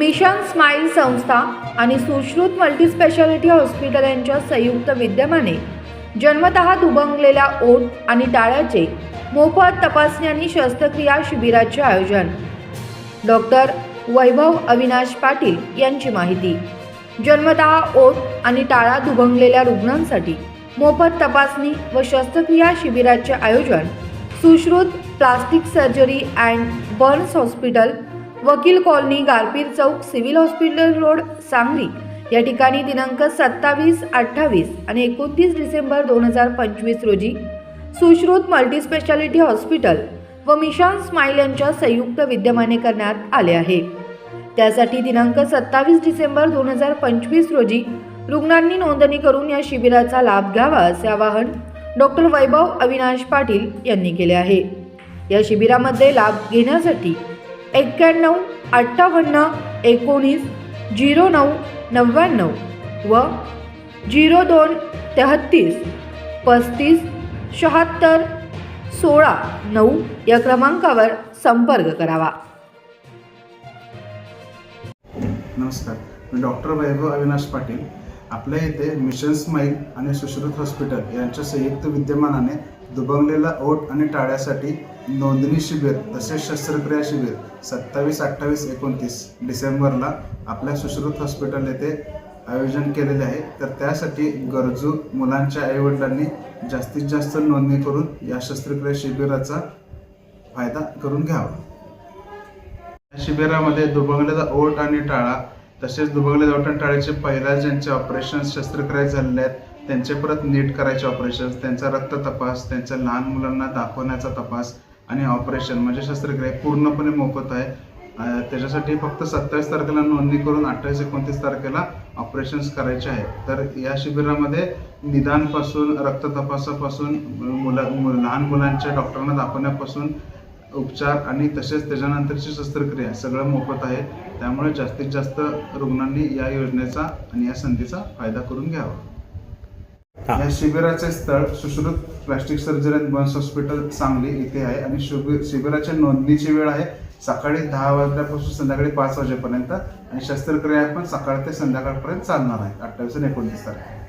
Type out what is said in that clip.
Mission smile संस्था आणि Sushrut multispeciality hospital यांच्या संयुक्त विद्यमाने जन्मत दुभंगलेल्या ओठ आणि टाळ्याचे मोफत तपासणी आणि शस्त्रक्रिया शिबिराचे आयोजन. डॉक्टर वैभव अविनाश पाटील यांची माहिती. जन्मतः ओठ आणि टाळा दुभंगलेल्या रुग्णांसाठी मोफत तपासणी व शस्त्रक्रिया शिबिराचे आयोजन Sushrut plastic surgery and burns hospital वकील कॉलनी गारपीर चौक सिव्हिल हॉस्पिटल रोड सांगली. या ठिकाणी दिनांक सत्तावीस अठ्ठावीस आणि एकोणतीस डिसेंबर दोन हजार पंचवीस रोजी सुश्रुत मल्टीस्पेशालिटी हॉस्पिटल व मिशन स्माईल यांच्या संयुक्त विद्यमाने करण्यात आले आहे. त्यासाठी दिनांक सत्तावीस डिसेंबर दोन हजार पंचवीस रोजी रुग्णांनी नोंदणी करून या शिबिराचा लाभ घ्यावा असे आवाहन डॉक्टर वैभव अविनाश पाटील यांनी केले आहे. या शिबिरामध्ये लाभ घेण्यासाठी एक्क्याण्णव अठ्ठावन्न एकोणीस झिरो नऊ नव्याण्णव व झिरो दोन तेहत्तीस पस्तीस शहात्तर सोळा नऊ या क्रमांकावर संपर्क करावा. नमस्कार मी डॉक्टर वैभव अविनाश पाटील. आपल्या इथे मिशन स्माईल आणि सुश्रुत हॉस्पिटल यांच्या संयुक्त विद्यमानाने दुबंगलेला ओट आणि टाळ्यासाठी नोंदणी शिबिर तसेच शस्त्रक्रिया शिबिर सत्तावीस अठ्ठावीस एकोणतीस डिसेंबरला आपल्या सुश्रुत हॉस्पिटल येथे आयोजन केलेले आहे. तर त्यासाठी गरजू मुलांच्या आईवडिलांनी जास्तीत जास्त नोंदणी करून या शस्त्रक्रिया शिबिराचा फायदा करून घ्यावा. या शिबिरामध्ये दुबंगलेचा ओट आणि टाळा तसेच दुबंगले ओट आणि टाळ्याचे पहिला ज्यांचे ऑपरेशन शस्त्रक्रिया झालेले आहेत त्यांचे परत नीट करायचे ऑपरेशन त्यांचा रक्त तपास त्यांच्या लहान मुलांना दाखवण्याचा तपास आणि ऑपरेशन म्हणजे शस्त्रक्रिया पूर्णपणे मोफत आहे. त्याच्यासाठी फक्त सत्तावीस तारखेला नोंदणी करून अठ्ठावीस एकोणतीस तारखेला ऑपरेशन्स करायचे आहेत. तर या शिबिरामध्ये निदानपासून रक्त तपासापासून मुला लहान मुलांच्या डॉक्टरांना दाखवण्यापासून उपचार आणि तसेच त्याच्यानंतरची शस्त्रक्रिया सगळं मोफत आहे. त्यामुळे जास्तीत जास्त रुग्णांनी या योजनेचा आणि या संधीचा फायदा करून घ्यावा. या शिबिराचे स्थळ Sushrut plastic surgery and burns hospital Sangli इथे आहे आणि शिबिराच्या नोंदणीची वेळ आहे सकाळी दहा वाजल्यापासून संध्याकाळी पाच वाजेपर्यंत आणि शस्त्रक्रिया पण सकाळ ते संध्याकाळपर्यंत चालणार आहे. अठ्ठावीस आणि एकोणतीस तारीख.